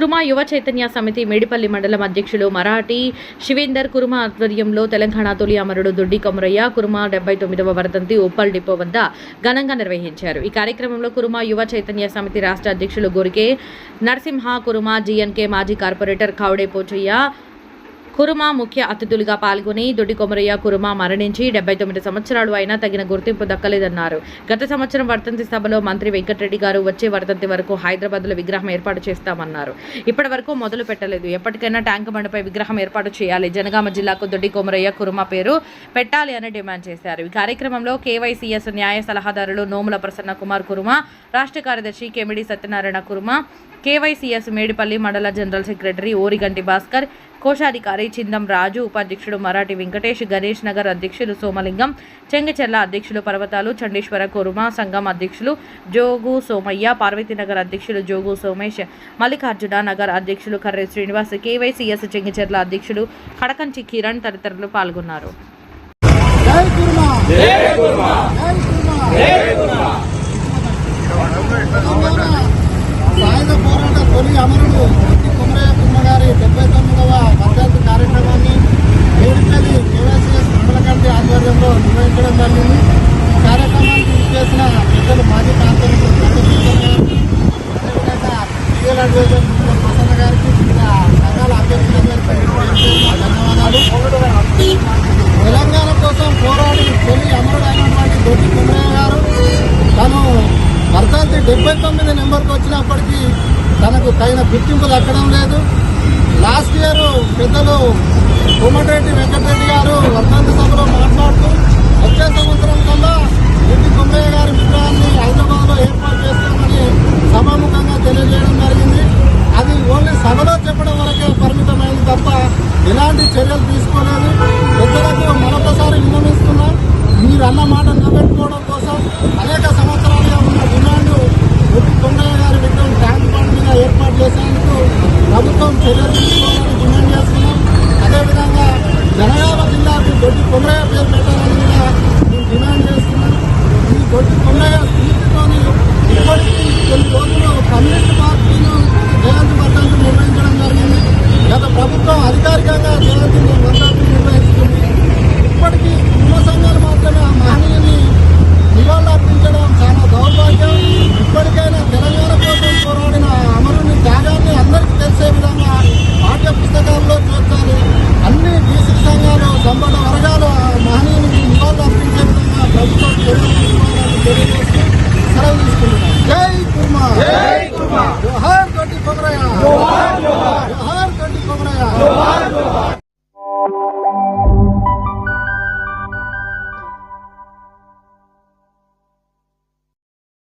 Kurama యువ చైతన్య సమితి మేడిపల్లి మండలం అధ్యక్షులు మరాఠీ శివేందర్ కురుమా ఆధ్వర్యంలో తెలంగాణ తొలి అమరుడు దొడ్డి కొమరయ్య కురుమా డెబ్బై తొమ్మిదవ వరదంతి ఉప్పల్ డిపో వద్ద ఘనంగా నిర్వహించారు. ఈ కార్యక్రమంలో కురుమా యువ చైతన్య సమితి రాష్ట్ర అధ్యక్షులు గోరికే నరసింహ కురుమా జీఎన్కే మాజీ కార్పొరేటర్ ఖావుడే పోచయ్య కురుమా ముఖ్య అతిథులుగా పాల్గొని దొడ్డి కొమరయ్య కురుమా మరణించి డెబ్బై తొమ్మిది సంవత్సరాలు అయినా తగిన గుర్తింపు దక్కలేదన్నారు. గత సంవత్సరం వర్తంతి సభలో మంత్రి వెంకటరెడ్డి గారు వచ్చే వర్ధంతి వరకు హైదరాబాద్లో విగ్రహం ఏర్పాటు చేస్తామన్నారు. ఇప్పటి వరకు మొదలు పెట్టలేదు. ఎప్పటికైనా ట్యాంక్ బండ్పై విగ్రహం ఏర్పాటు చేయాలి. జనగామ జిల్లాకు దొడ్డి కొమరయ్య కురుమా పేరు పెట్టాలి అని డిమాండ్ చేశారు. ఈ కార్యక్రమంలో కేవైసీఎస్ న్యాయ సలహాదారులు నోముల ప్రసన్న కుమార్ కురుమా రాష్ట్ర కార్యదర్శి కెమిడి సత్యనారాయణ కురుమా కేవైసీఎస్ మేడిపల్లి మండల జనరల్ సెక్రటరీ ఓరిగంటి భాస్కర్ కోశాధికారి చిందం రాజు ఉపాధ్యక్షుడు మరాఠీ వెంకటేష్ గణేష్ నగర్ అధ్యక్షులు సోమలింగం చెంగచెల్ల అధ్యక్షులు పర్వతాలు చండీశ్వర కురుమ సంఘం అధ్యక్షులు జోగు సోమయ్య పార్వతీనగర్ అధ్యక్షులు జోగు సోమేష్ మల్లికార్జున నగర్ అధ్యక్షులు కర్రే శ్రీనివాస్ కేవైసీఎస్ చెంగిచెర్ల అధ్యక్షుడు కడకంచి కిరణ్ తదితరులు పాల్గొన్నారు జై కుర్మా జై కుర్మా జై కుర్మా తెలంగాణ సాయుధ పోరాట తొలి అమరుడు ఎట్టి కుమరయ్య కుమ్మ గారి డెబ్బై తొమ్మిదవ వర్ధంతి కార్యక్రమాన్ని మేడిపల్లి కేవైసీఎస్ మండల కమిటీ ఆధ్వర్యంలో నిర్వహించడం జరిగింది ఈ కార్యక్రమానికి చేసిన పెద్దలు మాజీ కాంతలు అదేవిధంగా రియల్ అడ్వైజర్ మిస్టర్ ప్రసన్న గారికి ఇంకా సంఘాల అధ్యక్షులందరికీ ధన్యవాదాలు తెలంగాణ కోసం పోరాడి తొలి అమరుడైనటువంటి దొడ్డి కుమరయ్య గారు తను వర్ధంతి డెబ్బై తొమ్మిది నెంబర్కి తనకు తగిన గుర్తింపు దక్కడం లేదు. లాస్ట్ ఇయర్ పెద్దలు కోమటిరెడ్డి వెంకటరెడ్డి గారు వర్ధంతి సభలో మాట్లాడుతూ వచ్చే సంవత్సరం కల్లా రెడ్డి కొమ్మయ్య గారి విగ్రహాన్ని హైదరాబాద్లో ఏర్పాటు చేస్తామని సభాముఖంగా తెలియజేయడం జరిగింది. అది ఓన్లీ సభలో చెప్పడం వరకే పరిమితమైంది తప్ప ఎలాంటి చర్యలు తీసుకోలేదు. పెద్దలకు మరొకసారి విన్నవిస్తున్నాం. మీరు అన్న మాట నిలబెట్టుకోవడం కోసం అనేక సంవత్సరాలుగా ఉన్న డిమాండ్ ఒట్టి కొండయ్య గారి విగ్రహం ట్యాంక్ బండ్ మీద ఏర్పాటు చేసేందుకు ప్రభుత్వం చర్యలు తీసుకోవాలని డిమాండ్ చేస్తున్నాం. అదేవిధంగా జనగామ జిల్లాకు దొడ్డి కొమరయ్య పేరు పెట్టాలని కూడా మేము డిమాండ్ చేస్తున్నాం. ఈ దొడ్డి కొమరయ్య స్ఫూర్తితోని ఇప్పటికీ కొన్ని రోజులు కమ్యూనిస్ట్ పార్టీను జయంతి వర్ధంతి నిర్వహించడం జరిగింది. గత ప్రభుత్వం అధికారికంగా पकड़ा